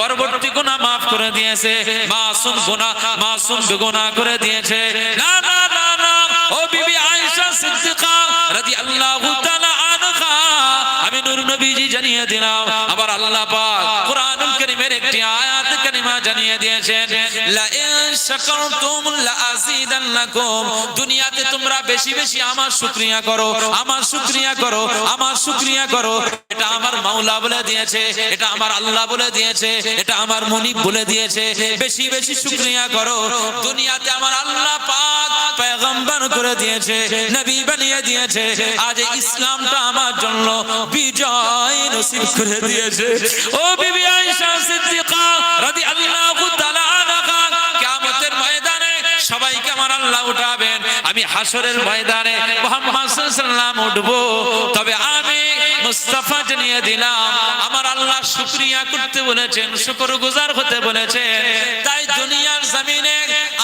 পরবর্তী গুনাহ মাফ করে দিয়েছে, মাসুম গুনাহ, মাসুম বেগুনাহ করে দিয়েছে। দুনিয়াতে তোমরা বেশি বেশি আমার শুকরিয়া করো, আমার শুকরিয়া করো, আমার শুকরিয়া করো। এটা আমার মাওলা বলে দিয়েছে, এটা আমার আল্লাহ বলে দিয়েছে, এটা আমার মুনিব বলে দিয়েছে। বেশি বেশি শুকরিয়া করো। দুনিয়াতে আমার আল্লাহ পাক পয়গম্বর করে দিয়েছে, নবী বানিয়ে দিয়েছে। আজ ইসলামটা আমার জন্য বিজয় নসিব করে দিয়েছে। ও বিবি আয়েশা সিদ্দিকা রাদিয়াল্লাহু তাআলা আনহা, কিয়ামতের ময়দানে সবাইকে আমার আল্লাহ উঠাবেন। আমি হাসরের ময়দানে মুহাম্মদ সাল্লাল্লাহু আলাইহি ওয়াসাল্লাম উঠবো। তবে আমি মুস্তাফা জানিয়ে দিলাম, আমার আল্লাহ শুকরিয়া করতে বলেছেন শুকর গুজার হতে বলেছেন। তাই দুনিয়ার জমিনে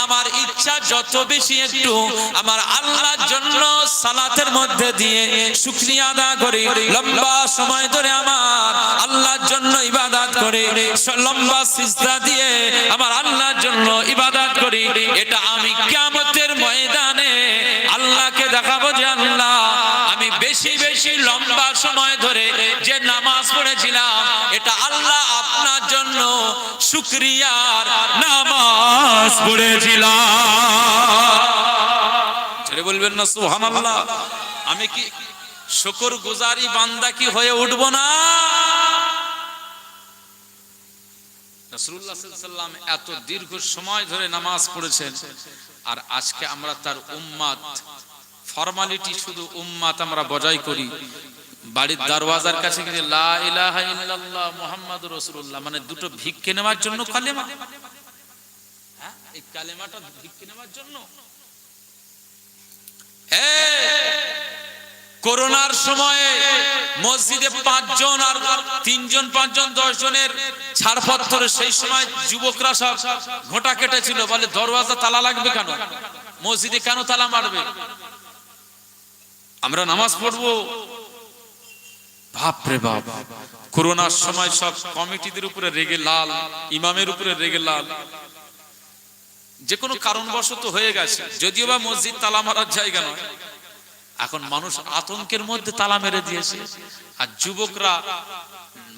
আমার ইচ্ছা যত বেশি একটু, আমার আল্লাহর জন্য সালাতের মধ্যে দিয়ে শুকরিয়া আদা করি। লম্বা সময় ধরে আমার আল্লাহর জন্য ইবাদত করি। লম্বা সিজদা দিয়ে আমার আল্লাহর জন্য ইবাদত করি। এটা আমি কি গুজারি বান্দা কি হয়ে উঠব না? এত দীর্ঘ সময় ধরে নামাজ পড়েছেন, আর আজকে আমরা তার উম্মাত ফর্মালিটি শুধু উম্মাত আমরা বজায় করি। বাড়ির দরওয়াজার কাছে গিয়ে লা ইলাহা ইল্লাল্লাহ মুহাম্মাদুর রাসূলুল্লাহ মানে দুটো ভিক্ষে নেওয়ার জন্য কালেমা। হ্যাঁ এই কালেমাটা ভিক্ষে নেওয়ার জন্য। করোনার সময়ে মসজিদে পাঁচজন আর তিনজন, পাঁচজন দশ জনের ছাড়পত্র, সেই সময় যুবকরা সব ঘোটা কেটেছিল, বলে দরওয়াজা তালা লাগবে কেন? মসজিদে কেন তালা মারবে? আমরা নামাজ পড়ব। বাপরে বাপ। করোনার সময় সব কমিটিদের উপরে রেগে লাল, ইমামের উপরে রেগে লাল। যে কোনো কারণবশত হয়ে গেছে, যদিও বা মসজিদ তালা মারার জায়গা নয়। এখন মানুষ আতঙ্কের মধ্যে তালা মেরে দিয়েছে। আর যুবকরা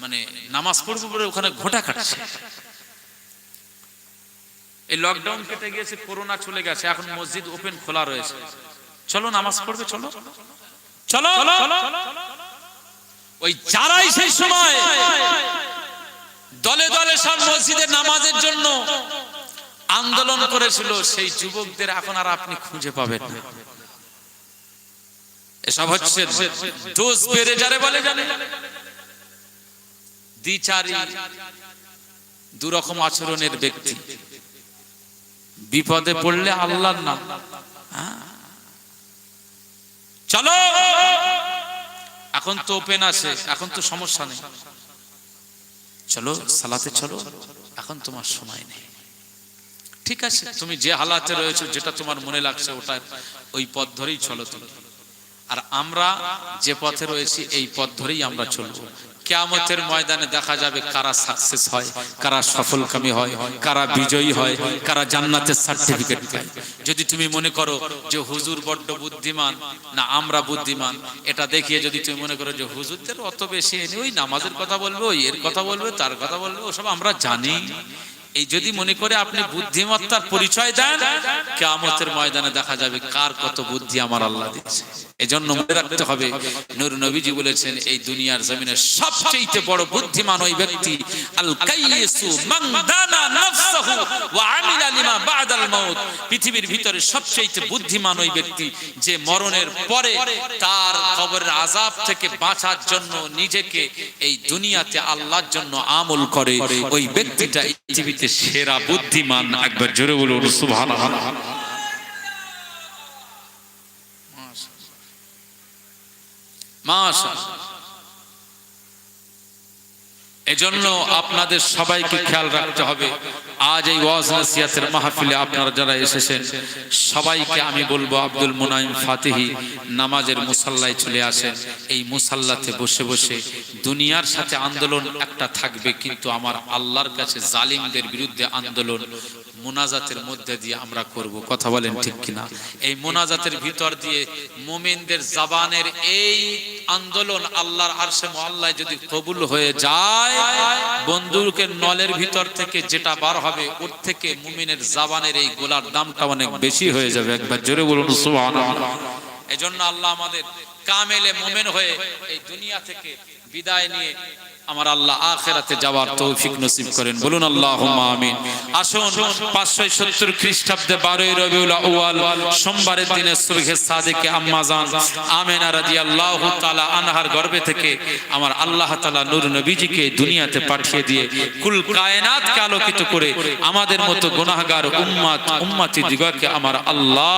মানে নামাজ পড়বে পড়ে ওখানে ঘোটা কাটছে এই লকডাউন কেটে গিয়েছে, করোনা চলে গেছে, এখন মসজিদ ওপেন খোলা রয়েছে। চলো নামাজ পড়বে চলো চলো। ওই যারাই সেই সময় দলে দলে সব মসজিদের নামাজের জন্য আন্দোলন করেছিল, সেই যুবকদের এখন আর আপনি খুঁজে পাবেন না। এসব হচ্ছে দোষ বেড়ে যারে বলে জানে। দ্বিচারী দুরকম আচরণের ব্যক্তি। বিপদে পড়লে আল্লাহর নাম। হ্যাঁ। চলো! এখন তো ওপেন আছে, এখন তো সমস্যা নেই। চলো, সালাতে চলো, এখন তোমার সময় নেই। ঠিক আছে, তুমি যে হালাতে রয়েছো, যেটা তোমার মনে লাগছে ওটা ওই পথ ধরেই চলো তুমি। আর আমরা যে পথে রয়েছি, এই পথ ধরেই আমরা চলবো। কেয়ামতের ময়দানে দেখা যাবে কারা সাকসেস হয়, কারা সফলকামী হয়, কারা বিজয়ী হয়, কারা জান্নাতের সার্টিফিকেট পায়। যদি তুমি মনে করো যে হুজুর বড্ড বুদ্ধিমান, না আমরা বুদ্ধিমান, এটা দেখিয়ে যদি তুমি মনে করো যে হুজুরদের অত বেশি এনে ওই নামাজের কথা বলবে, ওই এর কথা বলবে, তার কথা বলবে, ওসব আমরা জানি। এই যদি মনে করে আপনি বুদ্ধিমত্তার পরিচয় দেন, কেয়ামতের ময়দানে দেখা যাবে কার কত বুদ্ধি আমার আল্লাহ দিয়েছে। এজন্য মনে রাখতে হবে, নূর নবীজি বলেছেন, এই দুনিয়ার জমিনে সবচেয়ে বড় বুদ্ধিমান ওই ব্যক্তি পৃথিবীর ভিতরে সবচেয়ে বুদ্ধিমান ওই ব্যক্তি, যে মরণের পরে তার কবরের আযাব থেকে বাঁচার জন্য নিজেকে এই দুনিয়াতে আল্লাহর জন্য আমল করে। ওই ব্যক্তিটা এই পৃথিবীতে সেরা বুদ্ধিমান একবার জোরে বলুন মাশাআল্লাহ। এজন্য আপনাদের সবাইকে খেয়াল রাখতে হবে। আজ এই ওয়াজ নাসিয়াতের মাহফিলে আপনারা যারা এসেছেন, সবাইকে আমি বলব আব্দুল মুনাইম ফাতিহি নামাজের মুসাল্লায় চলে আসেন। এই মুসাল্লাতে বসে বসে দুনিয়ার সাথে আন্দোলন একটা থাকবে, কিন্তু আমার আল্লাহর কাছে জালিমদের বিরুদ্ধে আন্দোলন মোনাজাতের মধ্যে দিয়ে আমরা করব। কথা বলেন ঠিক কিনা? এই মোনাজাতের ভিতর দিয়ে মোমিনদের জাবানের এই আন্দোলন আল্লাহর আরশে মহল্লায় যদি কবুল হয়ে যায় বন্ধুকে নলের ভিতর থেকে যেটা বার হবে, ওর থেকে মুমিনের জাবানের এই গোলার দামটা অনেক বেশি হয়ে যাবে। একবার জোরে বলুন, সুবহানাল্লাহ। এজন্য আল্লাহ আমাদের কামেলে মোমেন হয়ে এই দুনিয়া থেকে বিদায় নিয়ে আমার আল্লাহ আখেরাতে যাওয়ার তৌফিক নসিব করেন। বলুন আল্লাহ আমিন। আসুন, পাঁচশো সত্তর খ্রিস্টাব্দে বারোই রবিউল আউয়াল, সোমবারের দিনে সুবহে সাদেকে আনহার থেকে আমার আল্লাহ নূর নবীজিকে দুনিয়াতে পাঠিয়ে দিয়ে কুল আলোকিত করে আমাদের মতো গুনাহগার উম্মাত, উম্মাতি দিগকে আমার আল্লাহ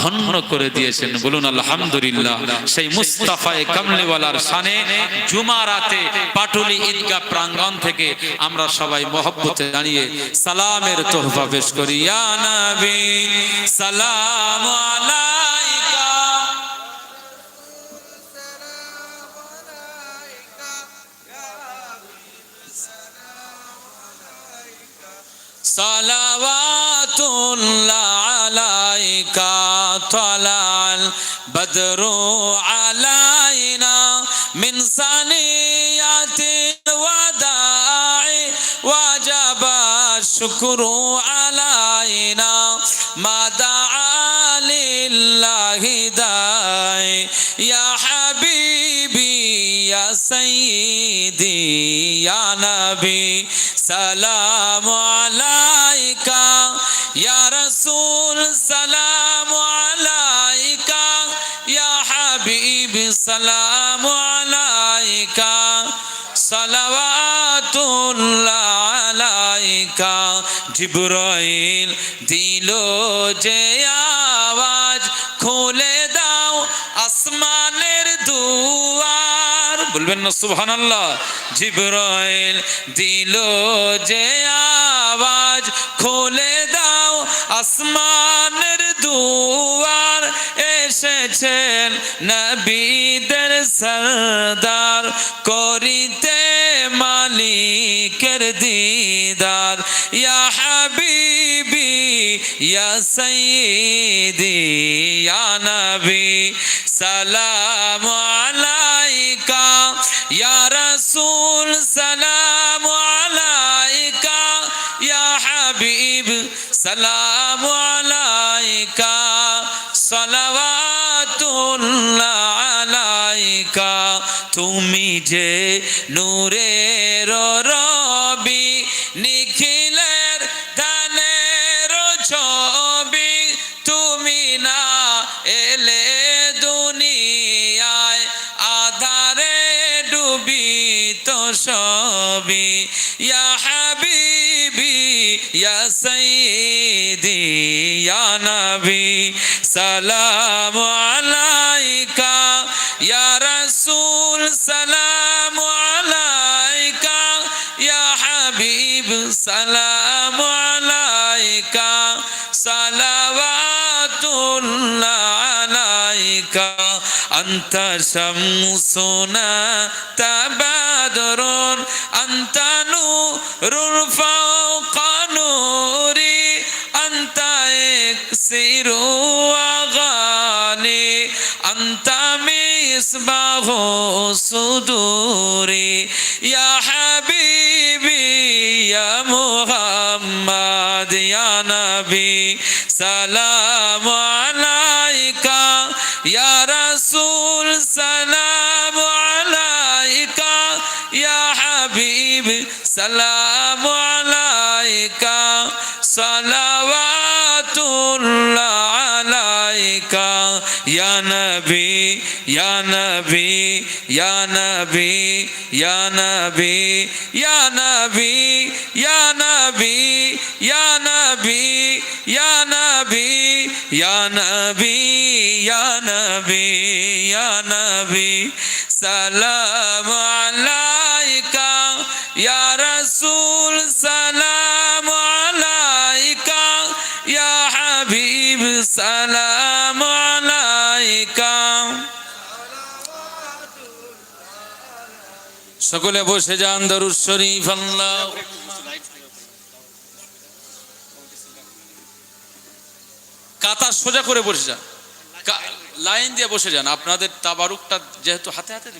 ধন্য করে দিয়েছেন। বলুন আলহামদুলিল্লাহ। সেই মুস্তাফায়ে কামলিওয়ালার শানে জুমা রাতে হাটুলি ঈদগাহ প্রাঙ্গণ থেকে আমরা সবাই মহব্বতে জানিয়ে সালামের তোহফা পেশ করি। সালাম সালাওয়াতুল্লাহ আলাইকা, তলাল বদরু আলা الشكر علينا ما دعا لله داعي يا حبيبي يا سيدي يا نبي سلام عليك মালাইকা জিব্রাইল দিল যে আওয়াজ, খুলে দাও আসমানের দুয়ার। বলবেন না, সুবহানাল্লাহ। জিব্রাইল দিল যে আওয়াজ, খুলে দাও আসমানের দুয়ার। এসেছেন নবীদের সরদার, করিতে মালিকের দিন। ইয়া হাবিবি ইয়া সাইয়্যিদি ইয়া নবী সালাম আলাইকা ইয়া রাসূল সালাম আলাইকা ইয়া হাবিব সালাম আলাইকা সালাওয়াতুল্লাহ আলাইকা তুমি যে নূরের রবি يا سيدي يا نبي سلام عليك يا رسول سلام عليك يا حبيب سلام عليك صلوات الله عليك أنت شمسنا تبارك মিসবাহু সুদুরি ইয়া হাবিবি, ইয়া মুহাম্মদ, ইয়া নবী, সালাম আলাইকা, ইয়া রাসূল, সালাম আলাইকা, ইয়া হাবিব, সালাম আলাইকা সালাওয়াতুল্লাহ ইয়া নবী ইয়া নবী ইয়া নবী ইয়া নবী ইয়া নবী ইয়া নবী ইয়া নবী ইয়া নবী ইয়া নবী ইয়া নবী ইয়া নবী সকলে বসে যান, দরুদ শরীফ, আল্লাহ। কাতা সোজা করে বসে যান। লাইন দিয়ে বসে যান। আপনাদের তাবারুকটা যেহেতু হাতে হাতে